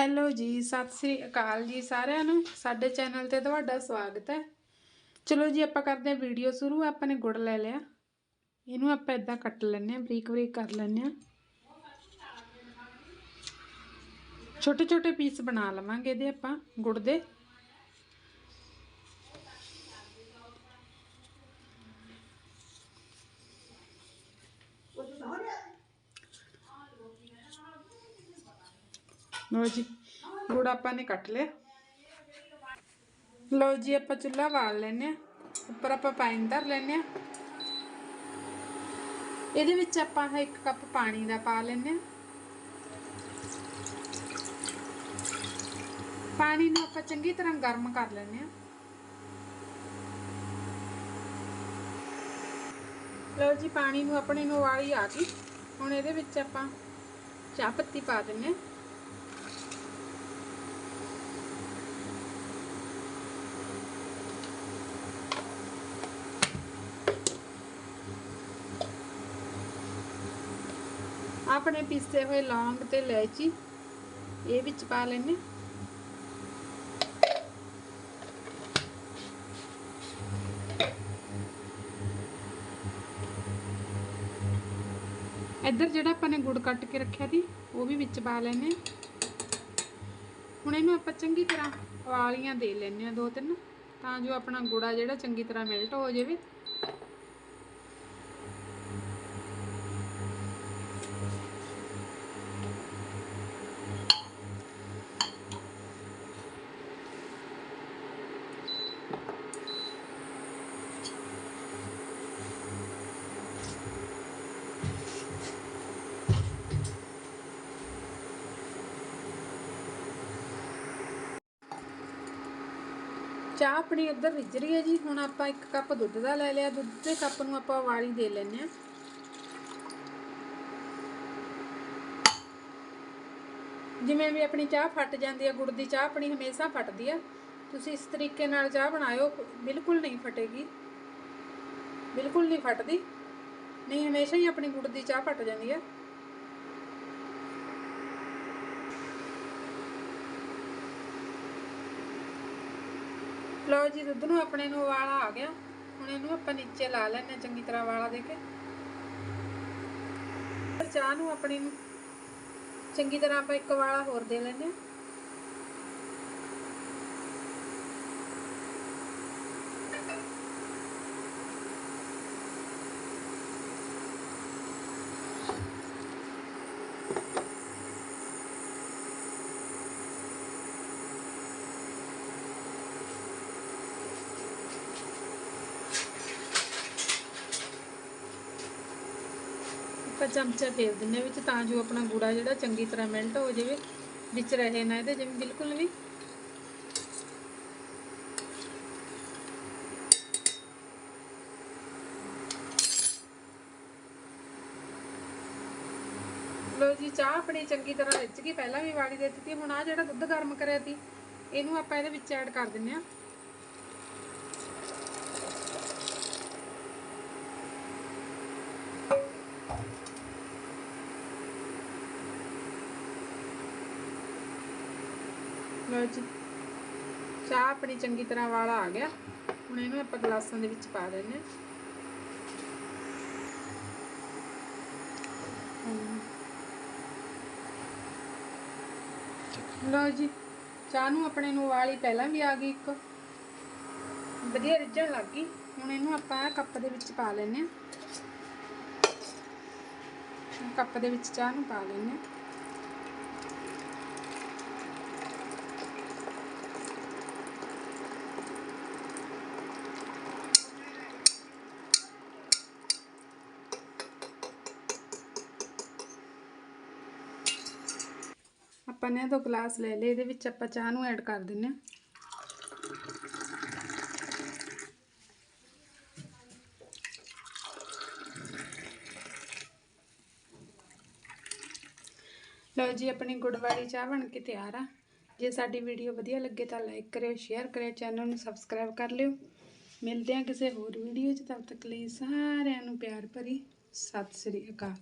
Hello ਜੀ, ਸਤਿ ਸ੍ਰੀ ਅਕਾਲ ਜੀ ਸਾਰਿਆਂ ਨੂੰ। ਸਾਡੇ ਚੈਨਲ ਤੇ ਤੁਹਾਡਾ ਸਵਾਗਤ ਹੈ। ਚਲੋ ਜੀ, ਆਪਾਂ ਕਰਦੇ ਹਾਂ ਵੀਡੀਓ ਸ਼ੁਰੂ। ਆਪਾਂ ਨੇ ਗੁੜ ਲੈ ਲਿਆ। ਇਹਨੂੰ ਆਪਾਂ ਇਦਾਂ ਕੱਟ ਲੈਂਦੇ ਹਾਂ, ਬਰੀਕ ਬਰੀਕ ਕਰ ਲੈਂਦੇ ਹਾਂ। ਛੋਟੇ ਛੋਟੇ ਪੀਸ ਬਣਾ ਲਵਾਂਗੇ ਇਹਦੇ ਆਪਾਂ ਗੁੜ ਦੇ। ਲੋ ਜੀ, ਗੁੜ ਆਪਾਂ ਨੇ ਕੱਟ ਲਿਆ। ਲੋ ਜੀ, ਆਪਾਂ ਚੁੱਲ੍ਹਾ ਬਾਲ ਲੈਨੇ ਆ ਉੱਪਰ ਆਪਾਂ ਪਾਣੀ ਧਰ ਲੈਨੇ ਆ ਇਹਦੇ ਵਿੱਚ ਆਪਾਂ ਇੱਕ ਕੱਪ ਪਾਣੀ ਦਾ ਪਾ ਲੈਨੇ ਆ ਪਾਣੀ ਨੂੰ ਆਪਾਂ ਚੰਗੀ ਤਰ੍ਹਾਂ ਗਰਮ ਕਰ ਲੈਨੇ ਆ ਲਓ ਜੀ, ਪਾਣੀ ਨੂੰ ਆਪਣੇ ਨੂੰ ਵਾਲੀ ਆ ਗਈ। ਹੁਣ ਇਹਦੇ ਵਿੱਚ ਆਪਾਂ ਚਾਹ ਪੱਤੀ ਪਾ ਦਿੰਨੇ ਆ ਆਪਣੇ ਪੀਸੇ ਹੋਏ ਲੌਂਗ ਤੇ ਇਲਾਇਚੀ, ਇਹ ਵਿੱਚ ਪਾ ਲੈਣੇ ਇੱਧਰ ਜਿਹੜਾ ਆਪਾਂ ਨੇ ਗੁੜ ਕੱਟ ਕੇ ਰੱਖਿਆ ਸੀ, ਉਹ ਵੀ ਵਿੱਚ ਪਾ ਲੈਣੇ ਹੁਣ ਇਹਨੂੰ ਆਪਾਂ ਚੰਗੀ ਤਰ੍ਹਾਂ ਵਾਲੀਆਂ ਦੇ ਲੈਣੇ ਆ ਦੋ ਤਿੰਨ, ਤਾਂ ਜੋ ਆਪਣਾ ਗੁੜਾ ਜਿਹੜਾ ਚੰਗੀ ਤਰ੍ਹਾਂ ਮੈਲਟ ਹੋ ਜਾਵੇ। ਚਾਹ ਆਪਣੀ ਇੱਧਰ ਰਿੱਝ ਰਹੀ ਹੈ ਜੀ। ਹੁਣ ਆਪਾਂ ਇੱਕ ਕੱਪ ਦੁੱਧ ਦਾ ਲੈ ਲਿਆ। ਦੁੱਧ ਦੇ ਕੱਪ ਨੂੰ ਆਪਾਂ ਉਬਾਲੀ ਦੇ ਲੈਂਦੇ ਆ ਜਿਵੇਂ ਵੀ ਆਪਣੀ ਚਾਹ ਫਟ ਜਾਂਦੀ ਹੈ, ਗੁੜ ਦੀ ਚਾਹ ਆਪਣੀ ਹਮੇਸ਼ਾ ਫਟਦੀ ਆ। ਤੁਸੀਂ ਇਸ ਤਰੀਕੇ ਨਾਲ ਚਾਹ ਬਣਾਇਓ। ਬਿਲਕੁਲ ਨਹੀਂ ਫਟੇਗੀ। ਬਿਲਕੁਲ ਨਹੀਂ ਫਟਦੀ। ਨਹੀਂ, ਹਮੇਸ਼ਾ ਹੀ ਆਪਣੀ ਗੁੜ ਦੀ ਚਾਹ ਫਟ ਜਾਂਦੀ ਹੈ ਲਓ ਜੀ, ਦੁੱਧ ਨੂੰ ਆਪਣੇ ਨੂੰ ਉਬਾਲਾ ਆ ਗਿਆ। ਹੁਣ ਇਹਨੂੰ ਆਪਾਂ ਨੀਚੇ ਲਾ ਲੈਣੇ ਚੰਗੀ ਤਰ੍ਹਾਂ ਵਾਲਾ ਦੇ ਕੇ। ਚਾਹ ਨੂੰ ਆਪਣੀ ਨੂੰ ਚੰਗੀ ਤਰ੍ਹਾਂ ਆਪਾਂ ਇੱਕ ਵਾਲਾ ਹੋਰ ਦੇ ਲੈਣੇ ਆਪਾਂ ਚਮਚਾ ਫੇਰ ਦਿੰਨੇ ਵਿੱਚ ਤਾਂ ਜੋ ਆਪਣਾ ਗੂੜਾ ਜਿਹੜਾ ਚੰਗੀ ਤਰ੍ਹਾਂ ਮੈਲਟ ਹੋ ਜਾਵੇ, ਵਿੱਚ ਰਹੇ ਨਾ ਇਹਦੇ ਜਿਵੇਂ ਬਿਲਕੁਲ ਵੀ। ਲੋ ਜੀ, ਚਾਹ ਆਪਣੀ ਚੰਗੀ ਤਰ੍ਹਾਂ ਰਿੱਝ ਗਈ। ਪਹਿਲਾਂ ਵੀ ਵਾਲੀ ਦੇ ਦਿੱਤੀ, ਹੁਣ ਆ ਜਿਹੜਾ ਦੁੱਧ ਗਰਮ ਕਰਿਆ ਸੀ, ਇਹਨੂੰ ਆਪਾਂ ਇਹਦੇ ਵਿੱਚ ਐਡ ਕਰ ਦਿੰਨੇ ਆ ਲਓ ਜੀ। ਚਾਹ ਆਪਣੀ ਚੰਗੀ ਤਰ੍ਹਾਂ ਵਾਲਾ ਆ ਗਿਆ। ਹੁਣ ਇਹਨੂੰ ਆਪਾਂ ਗਲਾਸਾਂ ਦੇ ਵਿੱਚ ਪਾ ਦਿੰਨੇ ਲਓ ਜੀ, ਚਾਹ ਨੂੰ ਆਪਣੇ ਨੂੰ ਵਾਲੀ ਪਹਿਲਾਂ ਵੀ ਆ ਗਈ ਇੱਕ। ਵਧੀਆ ਰਿੱਝਣ ਲੱਗ ਗਈ। ਹੁਣ ਇਹਨੂੰ ਆਪਾਂ ਕੱਪ ਦੇ ਵਿੱਚ ਪਾ ਲੈਣੇ ਆ ਕੱਪ ਦੇ ਵਿੱਚ ਚਾਹ ਨੂੰ ਪਾ ਲੈਨੇ ਆਪਾਂ ਨੇ ਦੋ ਗਲਾਸ ਲੈ ਲਏ, ਇਹਦੇ ਵਿੱਚ ਆਪਾਂ ਚਾਹ ਨੂੰ ਐਡ ਕਰ ਦਿੰਨੇ ਆ ਲਓ ਜੀ, ਆਪਣੀ ਗੁੜ ਵਾਲੀ ਚਾਹ ਬਣ ਕੇ ਤਿਆਰ ਆ। ਜੇ ਸਾਡੀ ਵੀਡੀਓ ਵਧੀਆ ਲੱਗੇ ਤਾਂ ਲਾਈਕ ਕਰਿਓ ਸ਼ੇਅਰ ਕਰਿਓ ਚੈਨਲ ਨੂੰ ਸਬਸਕ੍ਰਾਈਬ ਕਰ ਲਿਓ। ਮਿਲਦੇ ਹਾਂ ਕਿਸੇ ਹੋਰ ਵੀਡੀਓ 'ਚ ਤਦ ਤੱਕ ਲਈ ਸਾਰਿਆਂ ਨੂੰ ਪਿਆਰ ਭਰੀ, ਸਤਿ ਸ੍ਰੀ ਅਕਾਲ।